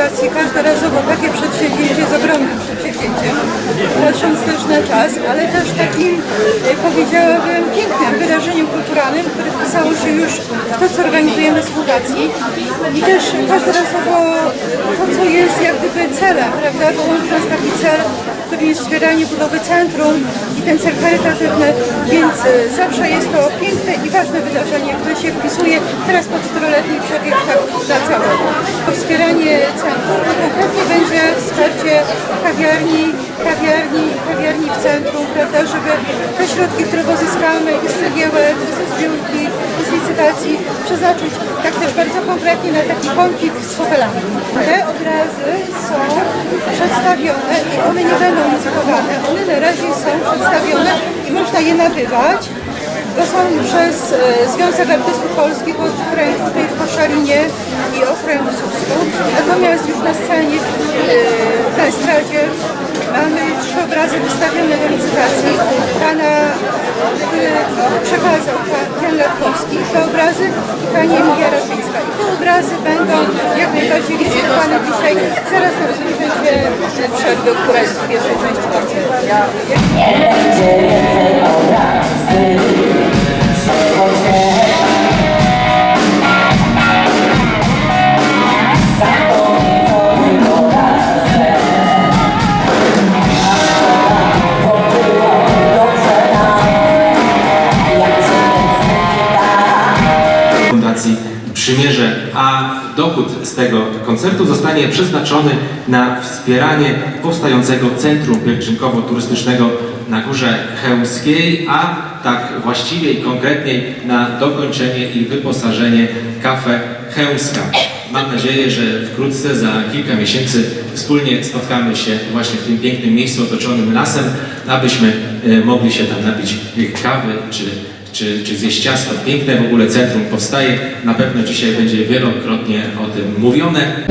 fundacji każdorazowo. Takie przedsięwzięcie jest ogromnym przedsięwzięciem, patrząc też na czas, ale też takim, e, powiedziałabym, pięknym wyrażeniem kulturalnym, które wpisało się już w to, co organizujemy z fundacji. I też każdorazowo to, co jest jak gdyby celem, prawda, bo łączy nas taki cel którym jest wspieranie budowy centrum i ten cel charytatywny, więc e, zawsze jest to piękne i ważne wydarzenie, które się wpisuje teraz po czteroletniej przerwie tak na całe. To wspieranie centrum, to konkretnie będzie wsparcie kawiarni, kawiarni, kawiarni w centrum, prawda, żeby te środki, które pozyskamy i z cegiełek, ze zbiórki, i z licytacji przeznaczyć tak też bardzo konkretnie na taki kącik z fotelami. Te obrazy są przedstawione i one nie będą licytowane. One na razie są przedstawione i można je nabywać. To są przez e, Związek Artystów Polskich tutaj w Koszalinie i okręg w Słupsku. Natomiast już na obrazy wystawione do licytacji. Pana, przekazał pan Jan Latkowski, te obrazy i pani Emilia Raczyńska. I te obrazy będą jak najbardziej licytowane dzisiaj, zaraz rozpoczęcie przerwy, która jest w pierwszej części koncertu. Fundacji Przymierze, a dochód z tego koncertu zostanie przeznaczony na wspieranie powstającego Centrum Pielgrzymkowo-Turystycznego na Górze Chełmskiej, a tak właściwie i konkretniej na dokończenie i wyposażenie kafe Chełmska. Mam nadzieję, że wkrótce, za kilka miesięcy wspólnie spotkamy się właśnie w tym pięknym miejscu otoczonym lasem, abyśmy e, mogli się tam napić kawy czy czy, czy zjeść ciasto. Piękne w ogóle centrum powstaje. Na pewno dzisiaj będzie wielokrotnie o tym mówione.